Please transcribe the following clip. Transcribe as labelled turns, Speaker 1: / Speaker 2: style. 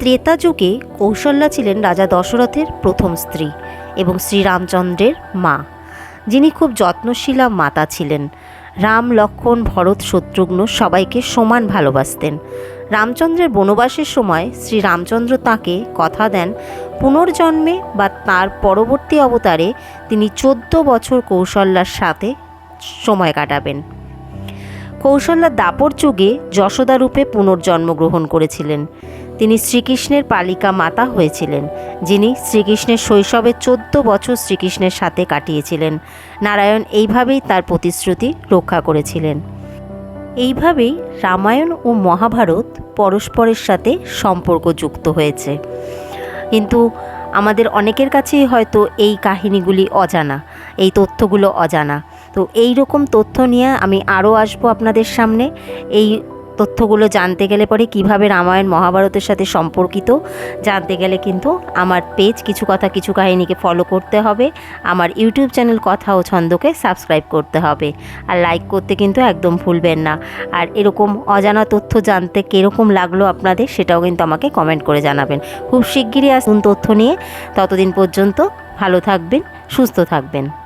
Speaker 1: ত্রেতা যুগে কৌশল্যা ছিলেন রাজা দশরথের প্রথম স্ত্রী এবং শ্রীরামচন্দ্রের মা, যিনি খুব যত্নশীলা মাতা ছিলেন। রাম লক্ষ্মণ ভরত, শত্রুঘ্ন সবাইকে সমান ভালোবাসতেন। রামচন্দ্রের বনবাসের সময় শ্রী রামচন্দ্র তাঁকে কথা দেন পুনর্জন্মে বা তার পরবর্তী অবতারে তিনি চোদ্দ বছর কৌশল্যার সাথে সময় কাটাবেন। কৌশল্যা দাপর যুগে যশোদা রূপে পুনর্জন্ম গ্রহণ করেছিলেন। তিনি শ্রীকৃষ্ণের পালিকা মাতা হয়েছিলেন, যিনি শ্রীকৃষ্ণের শৈশবে চোদ্দ বছর শ্রীকৃষ্ণের সাথে কাটিয়েছিলেন। নারায়ণ এইভাবেই তার প্রতিশ্রুতি রক্ষা করেছিলেন। এইভাবেই রামায়ণ ও মহাভারত পরস্পরের সাথে সম্পর্কযুক্ত হয়েছে। কিন্তু আমাদের অনেকের কাছেই হয়তো এই কাহিনীগুলি অজানা, এই তথ্যগুলো অজানা। তো এই রকম তথ্য নিয়ে আমি আরও আসব আপনাদের সামনে। এই তথ্যগুলো জানতে গেলে পরে কীভাবে রামায়ণ মহাভারতের সাথে সম্পর্কিত, জানতে গেলে কিন্তু আমার পেজ কিছু কথা কিছু কাহিনীকে ফলো করতে হবে। আমার ইউটিউব চ্যানেল কথা ও ছন্দকে সাবস্ক্রাইব করতে হবে। আর লাইক করতে কিন্তু একদম ভুলবেন না। আর এরকম অজানা তথ্য জানতে কীরকম লাগল আপনাদের সেটাও কিন্তু আমাকে কমেন্ট করে জানাবেন। খুব শিগগিরই আসুন তথ্য নিয়ে। ততদিন পর্যন্ত ভালো থাকবেন, সুস্থ থাকবেন।